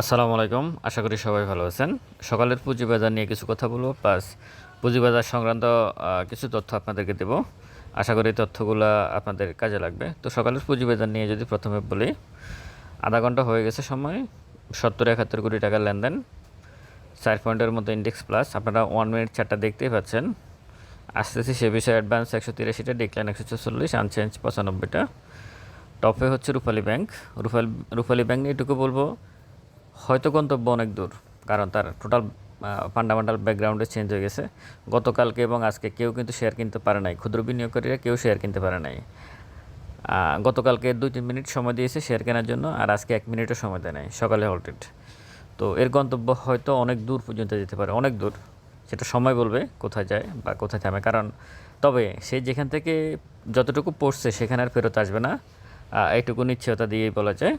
আসসালামু আলাইকুম, আশা করি সবাই ভালো আছেন। সকালের পুঁজিবাজার নিয়ে কিছু কথা বলব। প্লাস পুঁজিবাজার সংক্রান্ত কিছু তথ্য আপনাদেরকে দেব। আশা করি তথ্যগুলো আপনাদের কাজে লাগবে। তো সকালের পুঁজিবাজার নিয়ে যদি প্রথমে বলি, আধা ঘণ্টা হয়ে গেছে সময়, সত্তর একাত্তর কোটি টাকার লেনদেন, চার পয়েন্টের মতো ইন্ডেক্স প্লাস আপনারা ওয়ান মিনিট চারটা দেখতেই পাচ্ছেন। আসতেছি সে বিষয়ে অ্যাডভান্স একশো তিরাশিটা ডিক্লাইন একশো চল্লিশ আনচেঞ্জ পঁচানব্বইটা। টপে হচ্ছে রূপালী ব্যাংক রূপালী রূপালী ব্যাংক নিয়ে এটুকু বলব হয়তো গন্তব্য অনেক দূর, কারণ তার টোটাল ফান্ডামেন্টাল ব্যাকগ্রাউন্ডে চেঞ্জ হয়ে গেছে। গতকালকে এবং আজকে কেউ কিন্তু শেয়ার কিনতে পারে নাই। ক্ষুদ্র বিনিয়োগকারীরা কেউ শেয়ার কিনতে পারে নাই। গতকালকে দুই তিন মিনিট সময় দিয়েছে শেয়ার কেনার জন্য, আর আজকে এক মিনিটও সময় দেয় নাই, সকালে হল্টেড তো এর গন্তব্য হয়তো অনেক দূর পর্যন্ত যেতে পারে, অনেক দূর। সেটা সময় বলবে কোথায় যায় বা কোথায় থামে, কারণ তবে সে যেখান থেকে যতটুকু পড়ছে সেখানে আর ফেরত আসবে না। এইটুকু নিশ্চয়তা দিয়েই বলা যায়।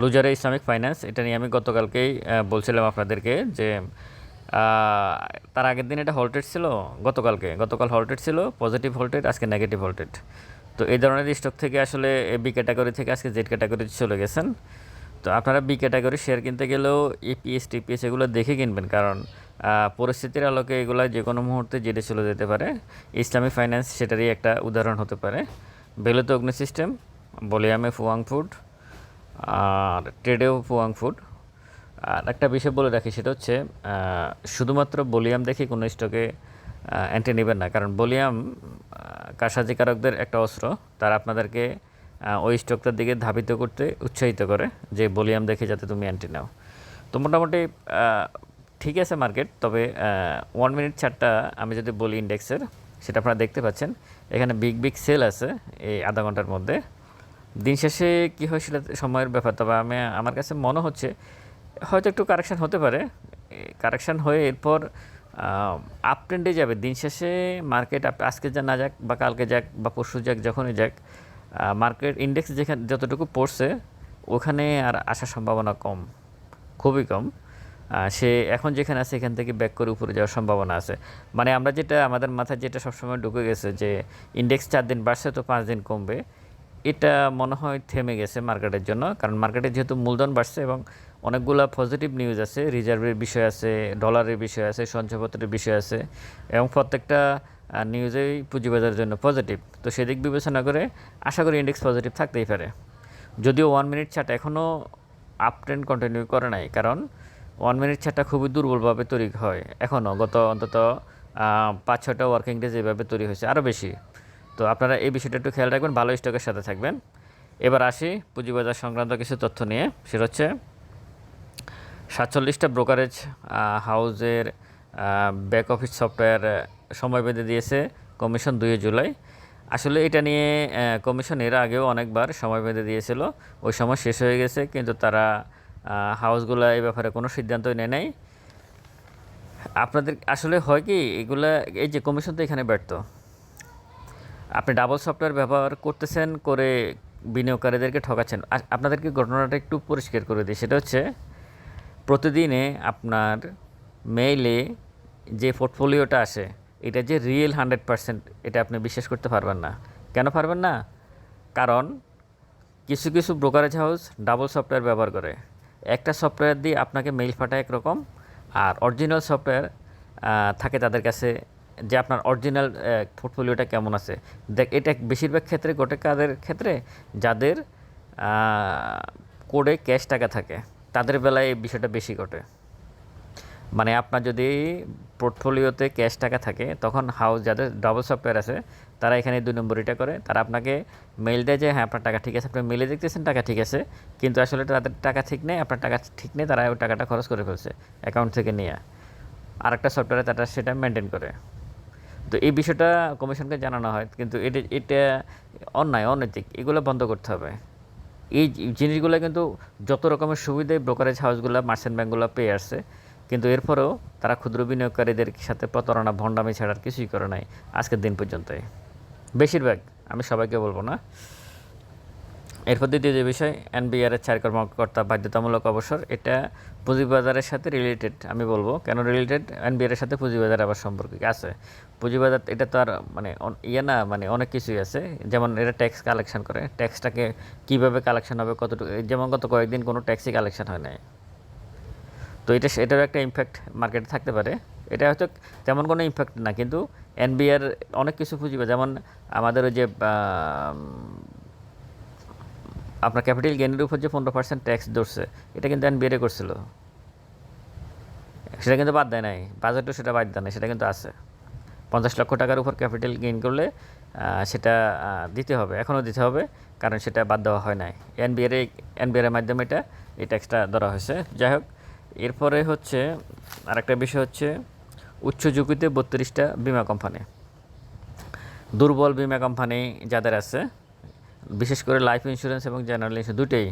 লুজারে ইসলামিক ফাইন্যান্স, এটা নিয়ে আমি গতকালকেই বলছিলাম আপনাদেরকে যে তার আগের দিন এটা হল্টেড ছিল, গতকালকে। গতকাল হল্টেড ছিল পজিটিভ হল্টেড আজকে নেগেটিভ হল্টেড তো এই ধরনের স্টক থেকে আসলে বি ক্যাটাগরি থেকে আজকে জেড ক্যাটাগরি চলে গেছেন। তো আপনারা বি ক্যাটাগরি শেয়ার কিনতে গেলেও ইপিএস টিপিএস এগুলো দেখে কিনবেন, কারণ পরিস্থিতির আলোকে এগুলো যে কোনো মুহূর্তে জেডে চলে যেতে পারে। ইসলামিক ফাইন্যান্স সেটারই একটা উদাহরণ হতে পারে। বেলুতে অগ্নি সিস্টেম বলিয়ামে ফুয়াং ফুড আর ট্রেডেও ফুয়াং ফুড আর একটা বিষয় বলে রাখি সেটা হচ্ছে শুধুমাত্র বলিয়াম দেখে কোনো স্টকে অ্যান্টি নেবেন না। কারণ বলিয়াম আহ, কারসাজিকারকদের একটা অস্ত্র তারা আপনাদেরকে ওই স্টকটার দিকে ধাবিত করতে উৎসাহিত করে যে বলিয়াম দেখে যাতে তুমি অ্যান্টি নাও। তো মোটামুটি ঠিক আছে মার্কেট তবে ওয়ান মিনিট চারটা আমি যদি বলি ইন্ডেক্সের সেটা আপনারা দেখতে পাচ্ছেন। এখানে বিগ বিগ সেল আছে এই আধা ঘণ্টার মধ্যে। দিন শেষে কী হয় সেটা সময়ের ব্যাপার? তবে আমি, আমার কাছে মনে হচ্ছে, হয়তো একটু কারেকশান হতে পারে। কারেকশান হয়ে এরপর আপ ট্রেন্ডে যাবে। দিন শেষে মার্কেট আজকে যা না যাক বা কালকে যাক বা পরশু যাক, যখনই যাক মার্কেট ইন্ডেক্স যেখানে, যতটুকু পড়ছে, ওখানে আর আসার সম্ভাবনা কম, খুবই কম। সে এখন যেখানে আছে, এখান থেকে ব্যাক করে উপরে যাওয়ার সম্ভাবনা আছে। মানে আমরা যেটা, আমাদের মাথায় যেটা সবসময় ঢুকে গেছে যে ইন্ডেক্স চার দিন বাড়ছে তো পাঁচ দিন কমবে। এটা মনে হয় থেমে গেছে মার্কেটের জন্য, কারণ মার্কেটে যেহেতু মূলধন বাড়ছে এবং অনেকগুলো পজিটিভ নিউজ আছে রিজার্ভের বিষয় আছে ডলারের বিষয় আছে, সঞ্চয়পত্রের বিষয় আছে, এবং প্রত্যেকটা নিউজেই পুঁজিবাজারের জন্য পজিটিভ তো সেদিক বিবেচনা করে আশা করি ইন্ডেক্স পজিটিভ থাকতেই পারে। যদিও ওয়ান মিনিট চার্ট এখনও আপ ট্রেন্ড কন্টিনিউ করে নাই, কারণ ওয়ান মিনিট চার্টটা খুবই দুর্বলভাবে তৈরি হয় এখনও গত অন্তত পাঁচ ছটা ওয়ার্কিং ডেজ এভাবে তৈরি হয়েছে আরও বেশি। তো আপনারা এই বিষয়টা একটু খেয়াল রাখবেন, ভালো স্টকের সাথে থাকবেন। এবার আসি পুঁজিবাজার সংক্রান্ত কিছু তথ্য নিয়ে। সেটা হচ্ছে, সাতচল্লিশটা ব্রোকারেজ হাউজের ব্যাক অফিস সফটওয়্যার সময় বেঁধে দিয়েছে কমিশন দুই জুলাই। আসলে এটা নিয়ে কমিশন এর আগেও অনেকবার সময় বেঁধে দিয়েছিল। ওই সময় শেষ হয়ে গেছে, কিন্তু তারা হাউসগুলো এই ব্যাপারে কোনো সিদ্ধান্তই নেয় নাই। আপনাদের, আসলে হয় কি, এগুলা, এই যে কমিশন তো এখানে ব্যর্থ। আপনি ডাবল সফটওয়্যার ব্যবহার করতেছেন করে বিনিয়োগকারীদেরকে ঠকাচ্ছেন। আপনাদেরকে ঘটনাটা একটু পরিষ্কার করে দিই। সেটা হচ্ছে, প্রতিদিনে আপনার মেইলে যে পোর্টফোলিওটা আসে, এটা যে রিয়েল হান্ড্রেড পার্সেন্ট এটা আপনি বিশ্বাস করতে পারবেন না। কেন পারবেন না? কারণ কিছু কিছু ব্রোকারেজ হাউস ডাবল সফটওয়্যার ব্যবহার করে। একটা সফটওয়্যার দিয়ে আপনাকে মেইল পাঠায় একরকম, আর অরিজিনাল সফটওয়্যার থাকে তাদের কাছে যে আপনার অরিজিনাল পোর্টফোলিওটা কেমন আছে? দেখ, এটা বেশিরভাগ ক্ষেত্রে ঘটে কাদের ক্ষেত্রে? যাদের কোডে ক্যাশ টাকা থাকে, তাদের বেলায় এই বিষয়টা বেশি ঘটে। মানে আপনার যদি পোর্টফোলিওতে ক্যাশ টাকা থাকে, তখন হাউস যাদের ডাবল সফটওয়্যার আছে, তারা এখানে দুই নম্বর এটা করে। তারা আপনাকে মেইল দেয় যে হ্যাঁ আপনার টাকা ঠিক আছে। আপনি মেলে দেখতেছেন, টাকা ঠিক আছে। কিন্তু আসলে তাদের টাকা ঠিক নেই, আপনার টাকা ঠিক নেই, তারা ওই টাকাটা খরচ করে ফেলছে অ্যাকাউন্ট থেকে নিয়ে। আরেকটা সফটওয়্যারে তারা সেটা মেনটেন করে। তো এই বিষয়টা কমিশনকে জানানো হয়, কিন্তু এটা এটা অন্যায়, অনৈতিক, এগুলো বন্ধ করতে হবে। এই জিনিসগুলো কিন্তু যত রকমের সুবিধায় ব্রোকারেজ হাউসগুলো মার্চেন্ট ব্যাঙ্কগুলো পেয়ে আসছে, কিন্তু এরপরেও তারা ক্ষুদ্র বিনিয়োগকারীদের সাথে প্রতারণা, ভণ্ডামি ছাড়ার কিছুই করে নাই আজকের দিন পর্যন্তই। বেশিরভাগ, আমি সবাইকে বলব না। এরপর দ্বিতীয় যে বিষয়, এনবিআর এর চার কর্মকর্তা বাধ্যতামূলক অবসর, এটা পুঁজিবাজারের সাথে রিলেটেড আমি বলব। কেন রিলেটেড এনবিআর এর সাথে পুঁজিবাজার আবার সম্পর্ক আছে। পুঁজিবাজার এটা তো আর মানে ইয়ে না মানে অনেক কিছুই আছে। যেমন এটা ট্যাক্স কালেকশন করে। ট্যাক্সটাকে কীভাবে কালেকশন হবে, কতটুকু যেমন গত কয়েকদিন কোনো ট্যাক্সই কালেকশন হয় নাই। তো এটা এটারও একটা ইম্প্যাক্ট মার্কেটে থাকতে পারে। এটা হয়তো তেমন কোনো ইম্প্যাক্ট না, কিন্তু এনবিআর অনেক কিছু খুঁজবে যেমন আমাদের ওই যে আপনার ক্যাপিটাল গেইনের উপর যে পনেরো পার্সেন্ট ট্যাক্স ধরছে, এটা কিন্তু এনবিআরে করছিল। সেটা কিন্তু বাদ দেয় নাই। বাজেটও সেটা বাদ দেয় নাই, সেটা কিন্তু আছে। পঞ্চাশ লক্ষ টাকার উপর ক্যাপিটাল গেইন করলে সেটা দিতে হবে, এখনও দিতে হবে, কারণ সেটা বাদ দেওয়া হয় নাই। এনবিআর এনবিআর মাধ্যমে এটা, এই ট্যাক্সটা ধরা হয়েছে। যাই হোক, এরপরে হচ্ছে, আরেকটা বিষয় হচ্ছে, উচ্চ ঝুঁকিতে বত্রিশটা বিমা কোম্পানি দুর্বল বিমা কোম্পানি যাদের আছে, বিশেষ করে লাইফ ইন্স্যুরেন্স এবং জেনারেল ইন্স্যুরেন্স দুটোই।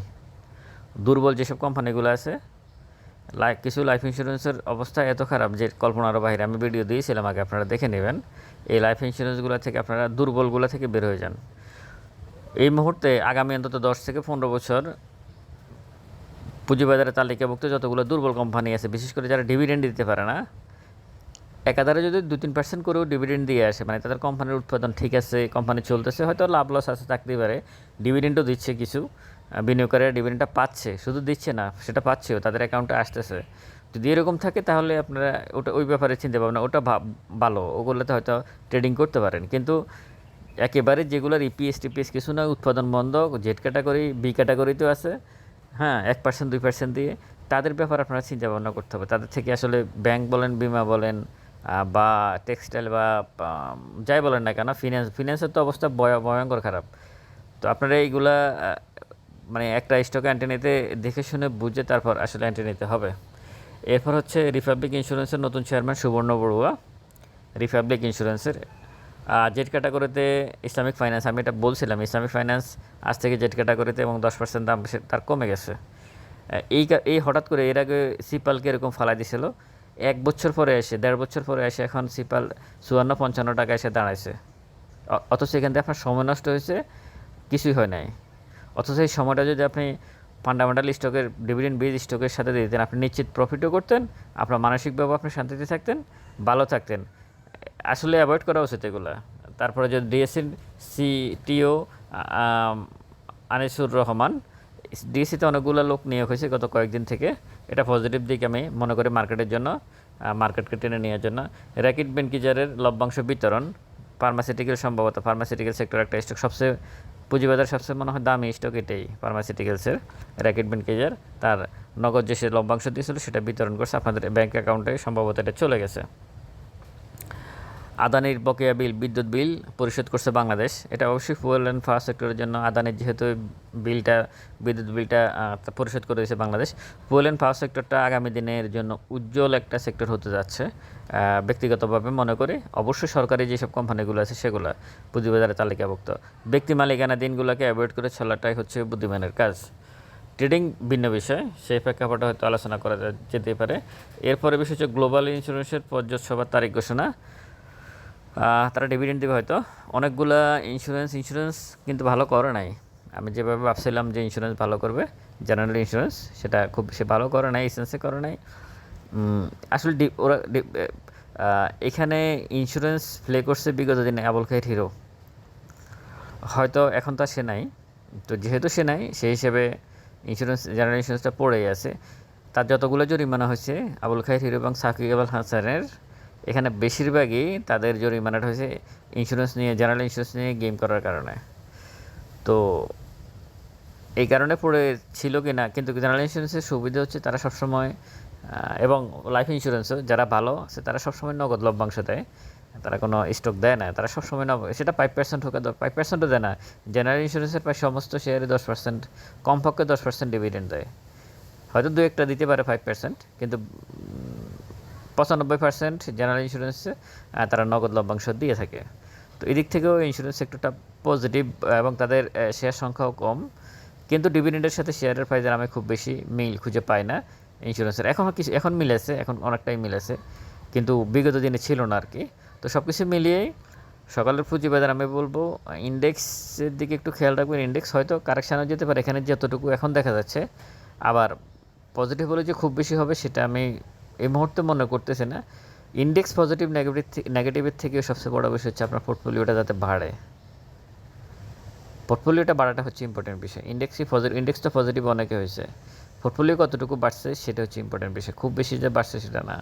দুর্বল যেসব কোম্পানিগুলো আছে লাইফ কিছু লাইফ ইন্স্যুরেন্সের অবস্থা এত খারাপ যে কল্পনারও বাইরে আমি ভিডিও দিয়েছিলাম আগে, আপনারা দেখে নেবেন। এই লাইফ ইন্স্যুরেন্সগুলো থেকে আপনারা দুর্বলগুলো থেকে বের হয়ে যান। এই মুহূর্তে আগামী অন্তত দশ থেকে পনেরো বছর পুঁজিবাজারে তালিকাভুক্ত যতগুলো দুর্বল কোম্পানি আছে, বিশেষ করে যারা ডিভিডেন্ড দিতে পারে না, একাধারে যদি দু তিন পার্সেন্ট করেও ডিভিডেন্ড দিয়ে আসে মানে তাদের কোম্পানির উৎপাদন ঠিক আছে কোম্পানি চলতেছে, হয়তো লাভ লস আছে, থাকতেই পারে। ডিভিডেন্ডও দিচ্ছে কিছু। বিনিয়োগকারীরা ডিভিডেন্ডটা পাচ্ছে, শুধু দিচ্ছে না, সেটা পাচ্ছেও, তাদের অ্যাকাউন্টে আসতেছে। যদি এরকম থাকে, তাহলে আপনারা ওটা, ওই ব্যাপারে চিন্তা ভাবনা, ওটা ভালো, ওগুলোতে হয়তো ট্রেডিং করতে পারেন। কিন্তু একেবারে যেগুলোর ইপিএস টিপিএস কিছু না, উৎপাদন বন্ধ জেড ক্যাটাগরি বি ক্যাটাগরিতেও আছে হ্যাঁ এক পার্সেন্ট দুই পার্সেন্ট দিয়ে, তাদের ব্যাপারে আপনারা চিন্তা ভাবনা করতে হবে। তাদের থেকে আসলে ব্যাংক বলেন, বিমা বলেন বা টেক্সটাইল বা যাই বলেন না কেন ফিনান্স ফিনান্সের তো অবস্থা ভয়- ভয়ঙ্কর খারাপ। তো আপনারা এইগুলা মানে একটা স্টক অ্যান্টি নিতে দেখে শুনে বুঝে তারপর আসলে অ্যান্টি নিতে হবে। এরপর হচ্ছে রিপাবলিক ইন্স্যুরেন্সের নতুন চেয়ারম্যান সুবর্ণ বড়ুয়া রিপাবলিক ইন্স্যুরেন্সের জেট ক্যাটাগরিতে ইসলামিক ফাইন্যান্স আমি এটা বলছিলাম ইসলামিক ফাইন্যান্স আজ থেকে জেট ক্যাটাগরিতে এবং দশ পার্সেন্ট দাম তার কমে গেছে। এই এই হঠাৎ করে এর আগে সিপালকে এরকম ফালাই দিছিল। এক বছর পরে এসে, দেড় বছর পরে এসে এখন সিপাল চুয়ান্ন পঞ্চান্ন টাকা এসে দাঁড়াইছে। অথচ এখান থেকে আপনার সময় নষ্ট হয়েছে, কিছুই হয় নাই। অথচ এই সময়টা যদি আপনি ফান্ডামেন্টাল স্টকের ডিভিডেন্ড বেজ স্টকের সাথে দিতেন, আপনি নিশ্চিত প্রফিটও করতেন, আপনার মানসিকভাবে আপনি শান্তিতে থাকতেন, ভালো থাকতেন। আসলে অ্যাভয়েড করা উচিত এগুলো। তারপরে যদি ডিএসসি সিটিও আনিসুর রহমান ডিএসসিতে অনেকগুলো লোক নিয়োগ হয়েছে গত কয়েকদিন থেকে। এটা পজিটিভ দিক আমি মনে করি মার্কেটের জন্য মার্কেটকে টেনে নেওয়ার জন্য। র্যাকিট বেনকিজারের লভ্যাংশ বিতরণ ফার্মাসিউটিক্যাল সম্ভবত ফার্মাসিউটিক্যাল সেক্টর একটা স্টক সবচেয়ে পুঁজিবাজার সবচেয়ে মনে হয় দামি স্টক এটাই ফার্মাসিউটিক্যালসের র্যাকেট বেনকেজার তার নগদ যে সে লভ্যাংশ দিয়েছিল সেটা বিতরণ করছে, আপনাদের ব্যাঙ্ক অ্যাকাউন্টে সম্ভবত এটা চলে গেছে। আদানির বকেয়া বিল, বিদ্যুৎ বিল পরিশোধ করছে বাংলাদেশ। এটা অবশ্যই ফুয়েল অ্যান্ড ফাওয়ার সেক্টরের জন্য আদানির যেহেতু বিলটা, বিদ্যুৎ বিলটা পরিশোধ করে দিয়েছে বাংলাদেশ, ফুয়েল অ্যান্ড পাওয়ার সেক্টরটা আগামী দিনের জন্য উজ্জ্বল একটা সেক্টর হতে যাচ্ছে। ব্যক্তিগতভাবে মনে করি অবশ্যই সরকারি যেসব কোম্পানিগুলো আছে সেগুলো পুঁজিবাজারে তালিকাভুক্ত। ব্যক্তি মালিকানা দিনগুলোকে অ্যাভয়েড করে চলাটাই হচ্ছে বুদ্ধিমানের কাজ। ট্রেডিং ভিন্ন বিষয়, সেই প্রেক্ষাপটে হয়তো আলোচনা করা যা- যেতেই পারে। এরপরে বিষয় হচ্ছে গ্লোবাল ইন্স্যুরেন্সের পর্যট সভার তারিখ ঘোষণা। তারা ডিভিডেন্ড দেবে হয়তো। অনেকগুলা ইন্স্যুরেন্স ইন্স্যুরেন্স কিন্তু ভালো করে নাই। আমি যেভাবে ভাবছিলাম যে ইন্স্যুরেন্স ভালো করবে জেনারেল ইন্স্যুরেন্স সেটা খুব সে ভালো করে নাই এসেন্সে করে নাই। আসলে ওরা এখানে ইন্স্যুরেন্স প্লে করছে বিগত দিনে আবুল খাইর হিরো হয়তো এখন তো সে নাই। তো যেহেতু সে নাই, সেই হিসেবে ইন্স্যুরেন্স জেনারেল ইন্স্যুরেন্সটা পড়েই আছে। তার যতগুলো জরিমানা হয়েছে আবুল খাইর হিরো এবং সাকিব আল হাসানের এখানে বেশিরভাগই তাদের জরিমানাটা হয়েছে ইন্স্যুরেন্স নিয়ে জেনারেল ইন্স্যুরেন্স নিয়ে গেম করার কারণে। তো এই কারণে পড়ে ছিল কি না, কিন্তু জেনারেল ইন্স্যুরেন্সের সুবিধা হচ্ছে তারা সবসময় এবং লাইফ ইন্স্যুরেন্সও যারা ভালো আছে তারা সবসময় নগদ লভ্যাংশ দেয়। তারা কোনো স্টক দেয় না, তারা সবসময় নব সেটা ফাইভ পার্সেন্ট হোক ফাইভ পার্সেন্টও দেয় না। জেনারেল ইন্স্যুরেন্সের প্রায় সমস্ত শেয়ারে দশ পার্সেন্ট কমপক্ষে দশ পার্সেন্ট ডিভিডেন্ড দেয়। হয়তো দু একটা দিতে পারে ফাইভ পার্সেন্ট কিন্তু পঁচানব্বই পার্সেন্ট জেনারেল ইন্স্যুরেন্সে তারা নগদ লভ্যাংশ দিয়ে থাকে। তো এদিক থেকেও ইন্স্যুরেন্স সেক্টরটা পজিটিভ এবং তাদের শেয়ার সংখ্যাও কম। কিন্তু ডিভিডেন্ডের সাথে শেয়ারের প্রাইজের আমি খুব বেশি মিল খুঁজে পাই না ইন্স্যুরেন্সের এখন কিছু, এখন মিলেছে, এখন অনেকটাই মিলেছে। কিন্তু বিগত দিনে ছিল না আর কি তো সব কিছু মিলিয়েই সকালের পুঁজিবাজার আমি বলব ইন্ডেক্সের দিকে একটু খেয়াল রাখবেন। ইন্ডেক্স হয়তো কারেকশানও যেতে পারে। এখানে যতটুকু এখন দেখা যাচ্ছে, আবার পজিটিভ হলে যে খুব বেশি হবে সেটা আমি এই মুহূর্তে মনে করতেছে না। ইন্ডেক্স পজিটিভ নেগেটিভ নেগেটিভের থেকেও সবচেয়ে বড় বিষয় হচ্ছে আপনার পোর্টফোলিওটা যাতে বাড়ে। পোর্টফোলিওটা বাড়াটা হচ্ছে ইম্পর্টেন্ট বিষয়। ইন্ডেক্সই পজিটিভ ইন্ডেক্স তো পজিটিভ অনেকে হয়েছে। পোর্টফোলিও কতটুকু বাড়ছে সেটা হচ্ছে ইম্পর্টেন্ট বিষয়। খুব বেশি যে বাড়ছে সেটা না।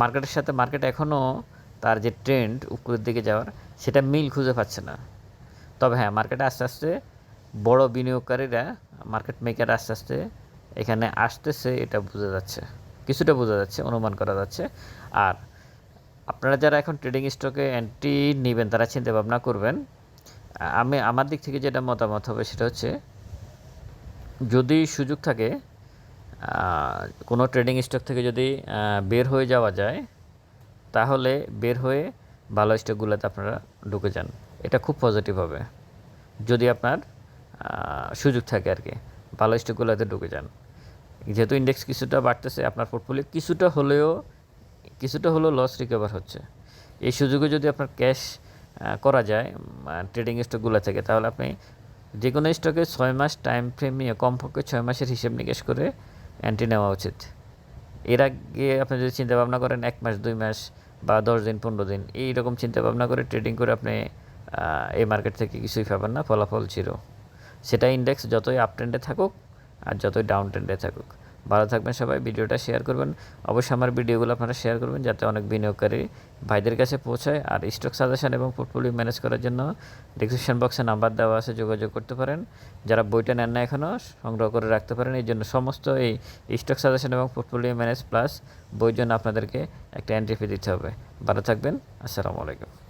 মার্কেটের সাথে মার্কেট এখনও তার যে ট্রেন্ড উপরের দিকে যাওয়ার, সেটা মিল খুঁজে পাচ্ছে না। তবে হ্যাঁ মার্কেটে আস্তে আস্তে বড় বিনিয়োগকারীরা মার্কেট মেকার আস্তে আস্তে এখানে আসতেছে, এটা বোঝা যাচ্ছে। কিছুটা বোঝা যাচ্ছে, অনুমান করা যাচ্ছে। আর আপনারা যারা এখন ট্রেডিং স্টকে এন্ট্রি নেবেন, তারা চিন্তা ভাবনা করবেন। আমি, আমার দিক থেকে যেটা মতামত হবে সেটা হচ্ছে, যদি সুযোগ থাকে কোনো ট্রেডিং স্টক থেকে যদি বের হয়ে যাওয়া যায়, তাহলে বের হয়ে ভালো স্টকগুলোতে আপনারা ঢুকে যান। এটা খুব পজিটিভ হবে। যদি আপনার সুযোগ থাকে আর কি, ভালো স্টকগুলোতে ঢুকে যান। যেহেতু ইন্ডেক্স কিছুটা বাড়তেছে আপনার পোর্টফোলিও কিছুটা হলেও কিছুটা হলেও লস রিকভার হচ্ছে। এই সুযোগে যদি আপনার ক্যাশ করা যায় ট্রেডিং স্টকগুলো থেকে, তাহলে আপনি যে কোনো স্টকে ছয় মাস টাইম ফ্রেম নিয়ে কমপক্ষে ছয় মাসের হিসেব নিকেশ করে অ্যান্টি নেওয়া উচিত। এর আগে আপনি যদি চিন্তা ভাবনা করেন, এক মাস, দুই মাস বা দশ দিন, পনেরো দিন এই রকম চিন্তা ভাবনা করে ট্রেডিং করে আপনি এই মার্কেট থেকে কিছুই পাবেন না, ফলাফল ছিল সেটা ইন্ডেক্স যতই আপ ট্রেন্ডে থাকুক আর যতই ডাউন ট্রেন্ডে থাকুক। ভালো থাকবেন সবাই, ভিডিওটা শেয়ার করবেন। অবশ্যই আমার ভিডিওগুলো আপনারা শেয়ার করবেন যাতে অনেক বিনিয়োগকারী ভাইদের কাছে পৌঁছায়। আর স্টক সাজেশন এবং পোর্টফোলিও ম্যানেজ করার জন্য ডিসক্রিপশন বক্সে নাম্বার দেওয়া আছে, যোগাযোগ করতে পারেন। যারা বইটা নেন না এখনও সংগ্রহ করে রাখতে পারেন। এই জন্য সমস্ত এই স্টক সাজেশন এবং পোর্টফোলিও ম্যানেজ প্লাস বইয়ের জন্য আপনাদেরকে একটা এন্ট্রি ফি দিতে হবে। ভালো থাকবেন, আসসালামু আলাইকুম।